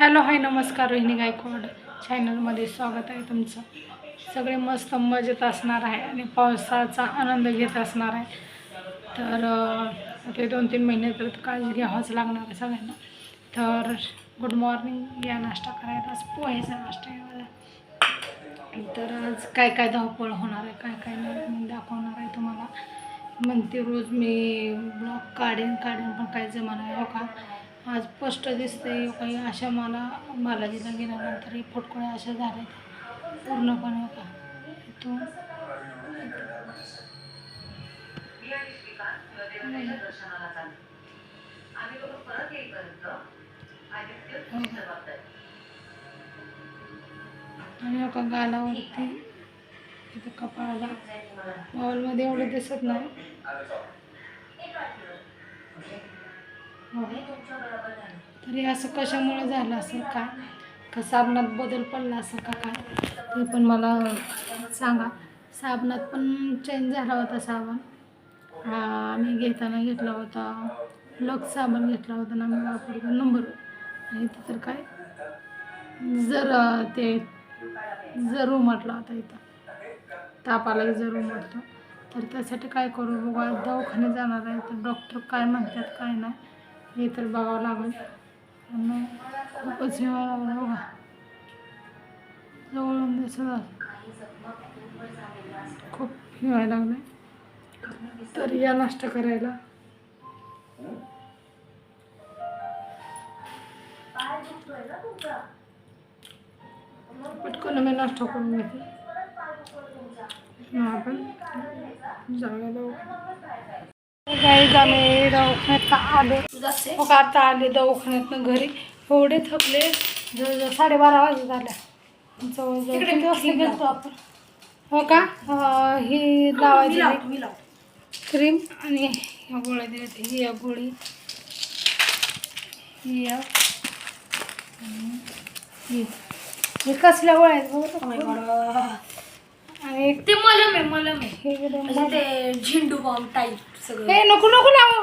Hello hi नमस्कार रोहिणी गायकवाड चॅनलमध्ये स्वागत आहे तुमचं. सगळे मस्त मजेत असणार आहे आणि पावसाचा आनंद घेत असणार आहे. तर ते दोन तीन महिने तर काळजी घ्यावाच लागणार आहे सगळ्यांना. तर गुड मॉर्निंग या नाश्ता करायला. आज पोहेचा नाश्ता आहे तर आज काय काय धावपळ होणार आहे काय काय नाही दाखवणार आहे तुम्हाला. म्हणते रोज मी ब्लॉग काढेन काढेन पण काय जमा नाही हो का? आज स्पष्ट दिसते काही अशा मला बालाजीला गेल्यानंतर हे फटकोळे अशा झाले पूर्णपणे का इथून आणि एका गालावरती इथं कपाळाला. मॉलमध्ये एवढं दिसत नाही. हो. तरी असं कशामुळे झालं असं काय का साबणात बदल पडला असं का काय? ते पण मला सांगा. साबणात पण चेंज झाला होता साबण. आम्ही घेताना घेतला होता. लक्स साबण घेतला होता ना आम्ही वापरतो. नंबर आणि इथं तर काय? जर ते जरू उमटला होता इथं. तापाला जरू म्हटलं तर त्यासाठी काय करू? बघा. दवाखाने जाणार आहे. तर डॉक्टर काय म्हणतात काय नाही. हे तर बघावं लागेल. खूपच हेवा लागला बघा. जवळून दिसत खूप हिवायला लागलं तर या नाश्ता करायला. पटकन मी नाश्ता करून घेते. आपण जाऊया गाईज आम्ही दवाखान्यात आले? मग आता आले दवाखान्यातनं घरी. एवढे थकले. जवळजवळ साडेबारा वाजत झाल्या जवळजवळ आपण. हो का? ही लावायची क्रीम आणि ह्या गोळ्या दिल्या ही एक गोळी. ही आणि ही. कसल्या गोळ्या आहेत ते मलम आहे मलम आहे. हे एकदम ते झेंडू बॉम्ब टाईप सगळं. हे नको नको लावू.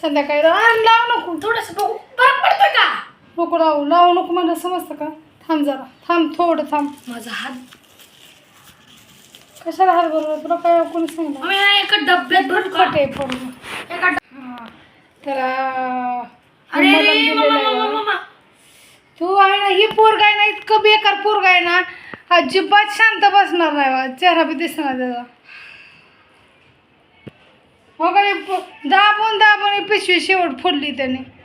संध्याकाळी लाव आणि लावू नको. थोडस बघू. फरक पडतोय का? नको लावू. लावू नको मला समजतं का? थांब जरा. थांब थोडं थांब. माझा हात. कशाला हात बरोबर तुला काय कोणी सांगितलं? आम्ही हा एका डब्यात भरू का? फट आहे पूर्ण एका डब- हा. तर अं, अरे दिलेलं मम्मा, आहे. मम्मा, बघा. मम्मा. तू आहे ना ही पोरग आहे ना इतकं बेकार पोरग आहे ना अजिबात शांत बसणार नाही बा. चेहरा बी दिसणार त्याचा. हो का दाबून दाबून पिशवी शेवट फोडली त्याने.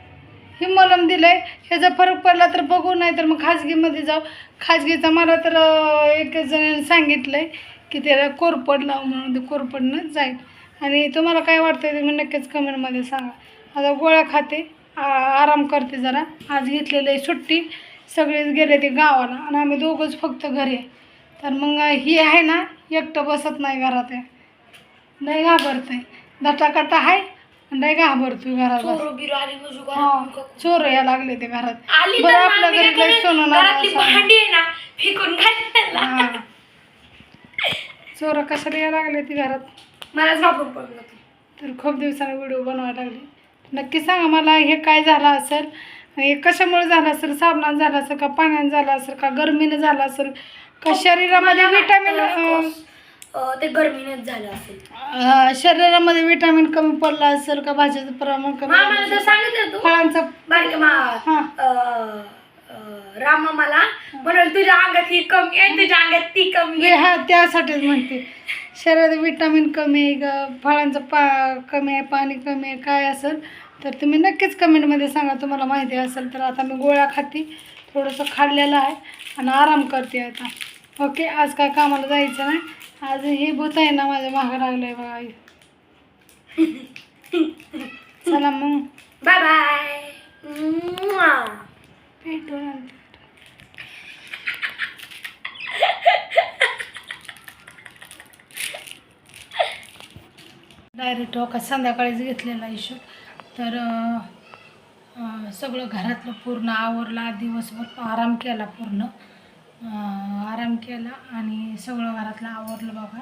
ही मलम दिलंय. ह्याचा फरक पडला तर बघू नाही तर मग खाजगीमध्ये जाऊ. खाजगीचा मला तर एक जणांनी सांगितलंय की त्याला कोरपड लाव म्हणून ते कोरपडनं जाईल. आणि तुम्हाला काय वाटतं ते मी नक्कीच कमेंटमध्ये सांगा. आता गोळ्या खाते. आ- आराम करते जरा. आज घेतलेलं आहे सुट्टी. सगळेच गेले ते गावाला आणि आम्ही दोघंच फक्त घरी आहे तर मग ही आहे ना एकटं बसत नाही घरात आहे नाही घाबरते दटाकटा आहे नाही घाबरतोय घरात. चोरू म्हणजे हा या लागले ते घरात बरं आपल्या घरी करेल? सोनं घरातली नाणं असं. भांडी आहे ना फेकून घालायला हा. चोर कशाला या लागले ती घरात मलाच घाबरून पडलं. तर खूप दिवसांनी व्हिडिओ बनवायला लागले नक्की सांगा मला हे काय झालं असेल हे कशामुळे झालं असेल? साबणात झालं असेल का पाण्यात झालं असेल का गरमीनं झालं असेल? का शरीरामध्ये मला विटॅमिन वाटतं, of course, अं, ते गरमीनेच झालं असेल. अं, शरीरामध्ये विटॅमिन कमी पडलं असेल का भाज्याचं प्रमाण कमी मामाला तर? सांगितलं तू फळांचं. बारके मा हा. अं, अं, रामा मला म्हणाल तुझ्या अंगात ही कमी आहे तुझ्या अंगात ती कमी हे हा त्यासाठीच म्हणते. शरीरात विटॅमिन कमी आहे का फळांचं पा कमी आहे पाणी कमी आहे काय असेल? तर तुम्ही नक्कीच कमेंटमध्ये सांगा तुम्हाला माहिती असेल तर. आता मी गोळ्या खाते थोडंसं खाल्लेलं आहे आणि आराम करते आता. ओके आज काय कामाला जायचं नाही. आज हे भूत आहे ना माझ्या मागं लागलं आहे बघा चला मग. बाय बाय भेटू नंतर डायरेक्ट का संध्याकाळीच घेतलेला हिशोब. तर सगळं घरातलं पूर्ण आवरला दिवसभर आराम केला पूर्ण. आराम केला आणि सगळं घरातलं आवरलं बाबा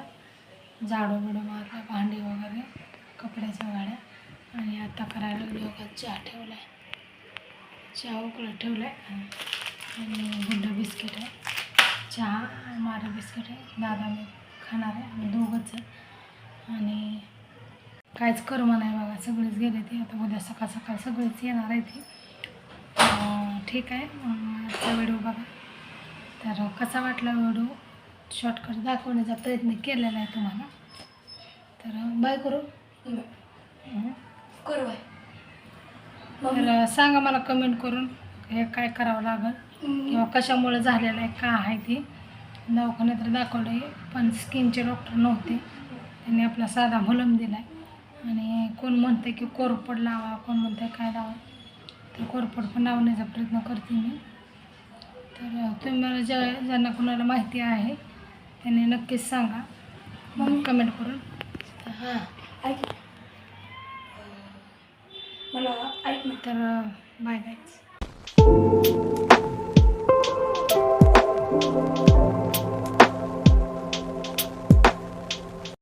झाडं बिडं मारलं भांडी वगैरे कपड्याच्या गाड्या. आणि आता करायला लागली चहा ठेवला आहे चहा उकळत ठेवला आहे आणि गुंड बिस्किट. आहे चहा मारा बिस्किट. आहे दादा मी खाणार आहे आम्ही दोघंच. आहे आणि काहीच कर्म नाही बघा सगळेच गेले ते. आता उद्या सकाळ सकाळ सगळेच येणार आहे ते. ठीक आहे. आजचा व्हिडिओ बघा. तर कसा वाटला व्हिडिओ? शॉर्टकट दाखवण्याचा प्रयत्न केलेला आहे तुम्हाला. तर बाय करू. करू आहे तर सांगा मला कमेंट करून हे काय करावं लागेल? किंवा कशामुळे झालेलं आहे का आहे ते? दवाखान्यात तर दाखवलं आहे पण स्किनचे डॉक्टर नव्हते. त्यांनी आपला साधा मलम दिला आहे आणि कोण म्हणते की कोरपड लावा कोण म्हणते काय लावा तर कोरपड पण लावण्याचा प्रयत्न करते मी. तर तुम्ही मला ज्या ज्यांना कोणाला माहिती आहे त्यांनी नक्कीच सांगा. मग कमेंट करून. हां ऐक. मला ऐक तर बाय बाय